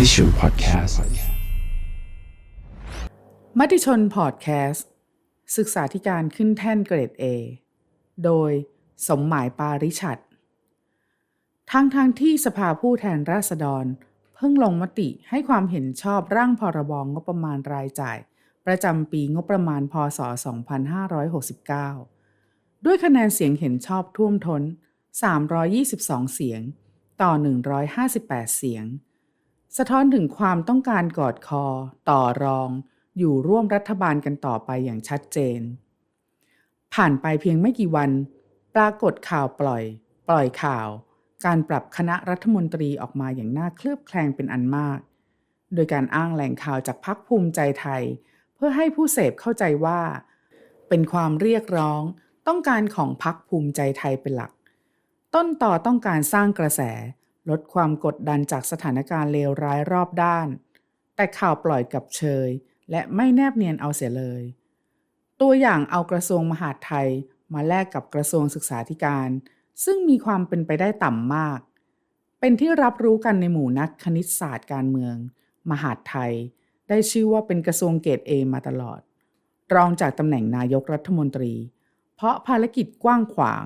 มติชนพอดแคสต์มติชนพอดแคสต์ศึกษาธิการขึ้นแท่นเกรด A โดยสมหมายปาริชัดทั้งทางที่สภาผู้แทนราษฎร เพิ่งลงมติให้ความเห็นชอบร่างพรบงบประมาณรายจ่าย ประจำปีงบประมาณพศ 2569 ด้วยคะแนนเสียงเห็นชอบท่วมท้น 322 เสียง ต่อ 158 เสียง สะท้อนถึงความต้องการกอดคอ ต่อรอง อยู่ร่วมรัฐบาลกันต่อไปอย่างชัดเจน ผ่านไปเพียงไม่กี่วัน ปรากฏข่าวปล่อย ปล่อยข่าว การปรับคณะรัฐมนตรีออกมาอย่างน่าเคลือบแคลงเป็นอันมาก โดยการอ้างแหล่งข่าวจากพักภูมิใจไทย เพื่อให้ผู้เสพเข้าใจว่า เป็นความเรียกร้องต้องการของพักภูมิใจไทยเป็นหลัก ต้นต่อต้องการสร้างกระแส ลดความกดดันจากสถานการณ์เลวร้ายรอบด้าน แต่ข่าวปล่อยกับเชย และไม่แนบเนียนเอาเสียเลย ตัวอย่างเอากระทรวงมหาดไทยมาแลกกับกระทรวงศึกษาธิการ ซึ่งมีความเป็นไปได้ต่ำมาก เป็นที่รับรู้กันในหมู่นักคณิตศาสตร์การเมือง มหาดไทย ได้ชื่อว่าเป็นกระทรวงเกรดเอมาตลอด รองจากตำแหน่งนายกรัฐมนตรี เพราะภารกิจกว้างขวาง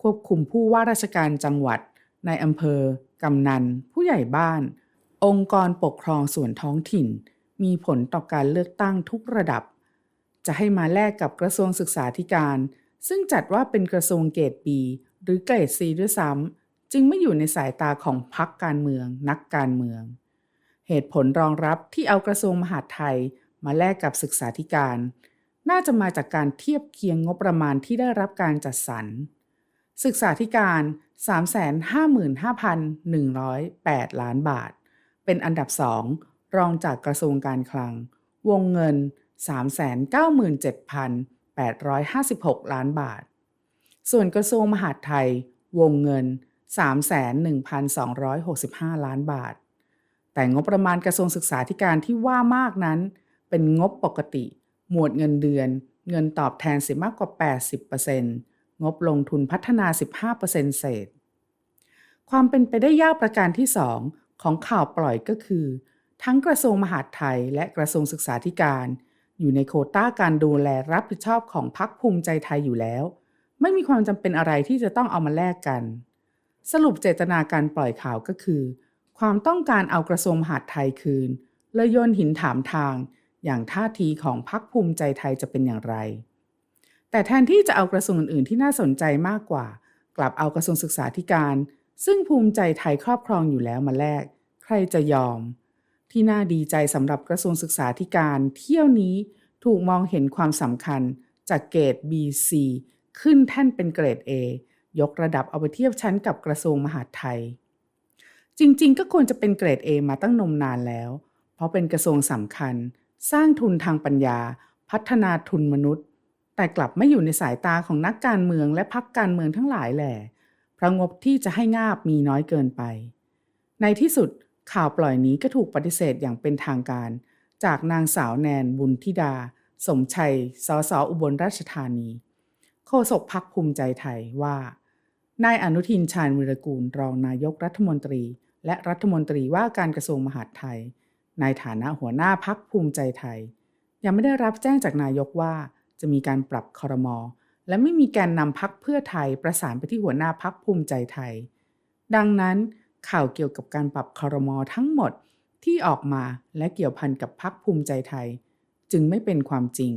ควบคุมผู้ว่าราชการจังหวัด ในอำเภอ กำนัน ผู้ใหญ่บ้าน องค์กรปกครองส่วนท้องถิ่น มีผลต่อการเลือกตั้งทุกระดับ จะให้มาแลกกับกระทรวงศึกษาธิการ ซึ่งจัดว่าเป็นกระทรวงเกรด B หรือเกรด C ด้วยซ้ำจึงไม่อยู่ในสายตาของพรรคการเมือง นักการเมือง เหตุผลรองรับที่เอากระทรวงมหาดไทย มาแลกกับศึกษาธิการ น่าจะมาจากการเทียบเคียงงบประมาณที่ได้รับการจัดสรร ศึกษาธิการ 355,108 ล้านบาท เป็นอันดับสองรองจากกระทรวงการคลัง วงเงิน 397,856 ล้านบาท ส่วนกระทรวงมหาดไทย วงเงิน 31,265 ล้านบาท แต่งบประมาณกระทรวงศึกษาธิการที่ว่ามากนั้น เป็นงบปกติ หมวดเงินเดือน เงินตอบแทนเสียมากกว่า 80% งบลงทุนพัฒนา 15%เศษ ความเป็นไปได้ยากประการที่ 2 ของข่าวปล่อยก็คือ ทั้งกระทรวงมหาดไทยและกระทรวงศึกษาธิการ อยู่ในโคต้าการดูแลรับผิดชอบของพรรคภูมิใจไทยอยู่แล้ว ไม่มีความจำเป็นอะไรที่จะต้องเอามาแลกกัน สรุปเจตนาการปล่อยข่าวก็คือ ความต้องการเอากระทรวงมหาดไทยคืนเลยโยนหินถามทาง อย่างท่าทีของพรรคภูมิใจไทยจะเป็นอย่างไร แต่แทนที่จะเอากระทรวงอื่นๆ ที่น่าสนใจมากกว่า กลับเอากระทรวงศึกษาธิการ ซึ่งภูมิใจไทยครอบครองอยู่แล้วมาแลก ใครจะยอม ที่น่าดีใจสำหรับกระทรวงศึกษาธิการ เที่ยวนี้ถูกมองเห็นความสำคัญจากเกรด BC ขึ้นแท่นเป็นเกรด A ยกระดับเอาไปเทียบชั้นกับกระทรวงมหาดไทย จริงๆ ก็ควรจะเป็นเกรด A มาตั้งนมนานแล้ว เพราะเป็นกระทรวงสำคัญ สร้างทุนทางปัญญา พัฒนาทุนมนุษย์ แต่กลับไม่อยู่ในสายตาของนักการเมืองและพรรคการเมืองทั้งหลายแหล่เพราะงบที่จะให้งาบมีน้อยเกินไป ในที่สุดข่าวปล่อยนี้ก็ถูกปฏิเสธอย่างเป็นทางการ จากนางสาวแนนบุญธิดา สมชัยสสอุบลราชธานี โฆษกพักภูมิใจไทยว่า นายอนุทินชาญวิรกูลรองนายกรัฐมนตรี และรัฐมนตรีว่าการกระทรวงมหาดไทย ในฐานะหัวหน้าพักภูมิใจไทย ยังไม่ได้รับแจ้งจากนายกว่า จะมีการปรับคอรมอและไม่มีการนำพักเพื่อไทยประสานไปที่หัวหน้าพักภูมิใจไทย ดังนั้นข่าวเกี่ยวกับการปรับคอรมอทั้งหมดที่ออกมาและเกี่ยวพันกับพักภูมิใจไทย จึงไม่เป็นความจริง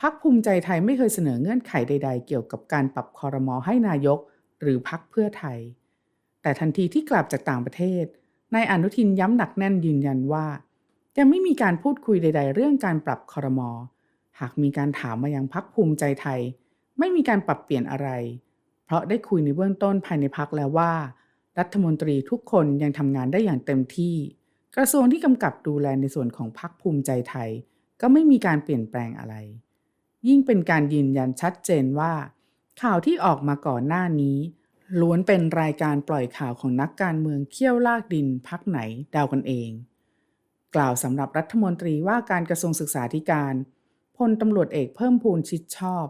พักภูมิใจไทยไม่เคยเสนอเงื่อนไขใด ๆ เกี่ยวกับการปรับคอรมอให้นายก หรือพักเพื่อไทย แต่ทันทีที่กลับจากต่างประเทศนายอนุทินย้ำหนักแน่นยืนยันว่า ยังไม่มีการพูดคุยใด ๆ เรื่องการปรับคอรมอ หากมีการถามมายังพักภูมิใจไทย ไม่มีการปรับเปลี่ยนอะไร เพราะได้คุยในเบื้องต้นภายในพักแล้วว่า รัฐมนตรีทุกคนยังทำงานได้อย่างเต็มที่ กระทรวงที่กำกับดูแลในส่วนของพักภูมิใจไทย ก็ไม่มีการเปลี่ยนแปลงอะไร ยิ่งเป็นการยืนยันชัดเจนว่า ข่าวที่ออกมาก่อนหน้านี้ล้วนเป็นรายการปล่อยข่าวของนักการเมืองเคี่ยวลากดินพักไหนเดากันเอง กล่าวสำหรับรัฐมนตรีว่าการกระทรวงศึกษาธิการ พลตำรวจเอกเพิ่มพูนชิดชอบ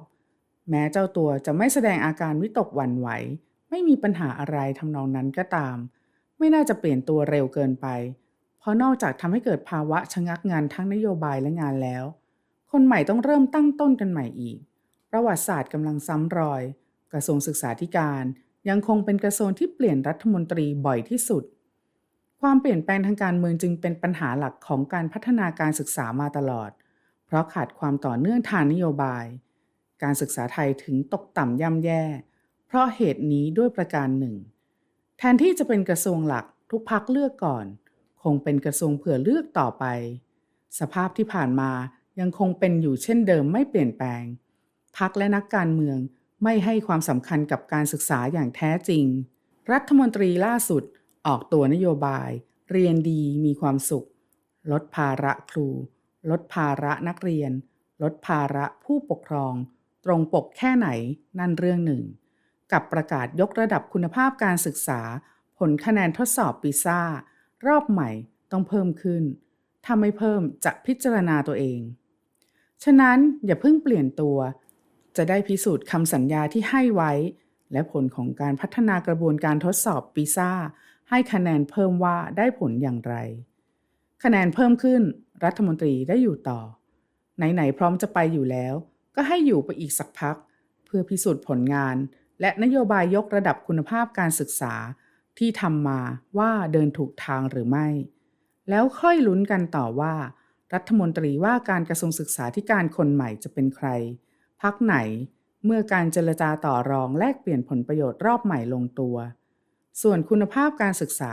แม้เจ้าตัวจะไม่แสดงอาการวิตกหวั่นไหว ไม่มีปัญหาอะไรทำนองนั้นก็ตาม ไม่น่าจะเปลี่ยนตัวเร็วเกินไป เพราะนอกจากทำให้เกิดภาวะชะงักงานทั้งนโยบายและงานแล้ว คนใหม่ต้องเริ่มตั้งต้นกันใหม่อีก ประวัติศาสตร์กำลังซ้ำรอย กระทรวงศึกษาธิการยังคงเป็นกระทรวงที่เปลี่ยนรัฐมนตรีบ่อยที่สุด ความเปลี่ยนแปลงทางการเมืองจึงเป็นปัญหาหลักของการพัฒนาการศึกษามาตลอด เพราะขาดความต่อเนื่องทางนโยบาย การศึกษาไทยถึงตกต่ำย่ำแย่ เพราะเหตุนี้ด้วยประการหนึ่ง แทนที่จะเป็นกระทรวงหลักทุกพักเลือกก่อน คงเป็นกระทรวงเผื่อเลือกต่อไป สภาพที่ผ่านมายังคงเป็นอยู่เช่นเดิมไม่เปลี่ยนแปลง พักและนักการเมืองไม่ให้ความสำคัญกับการศึกษาอย่างแท้จริง รัฐมนตรีล่าสุดออกตัวนโยบาย เรียนดีมีความสุข ลดภาระครู ลดภาระนักเรียน ลดภาระผู้ปกครอง ตรงปกแค่ไหนนั่นเรื่องหนึ่ง กับประกาศยกระดับคุณภาพการศึกษา ผลคะแนนทดสอบปีซ่า รอบใหม่ต้องเพิ่มขึ้น ถ้าไม่เพิ่มจะพิจารณาตัวเอง ฉะนั้นอย่าเพิ่งเปลี่ยนตัว จะได้พิสูจน์คำสัญญาที่ให้ไว้ และผลของการพัฒนากระบวนการทดสอบปีซ่าให้คะแนนเพิ่มว่าได้ผลอย่างไร คะแนนเพิ่มขึ้นรัฐมนตรีได้อยู่ต่อ ไหนๆพร้อมจะไปอยู่แล้ว ก็ให้อยู่ไปอีกสักพัก เพื่อพิสูจน์ผลงาน และนโยบายยกระดับคุณภาพการศึกษาที่ทำมาว่าเดินถูกทางหรือไม่ แล้วค่อยลุ้นกันต่อว่า รัฐมนตรีว่าการกระทรวงศึกษาธิการคนใหม่จะเป็นใคร พักไหนเมื่อการเจรจาต่อรองแลกเปลี่ยนผลประโยชน์รอบใหม่ลงตัว ส่วนคุณภาพการศึกษา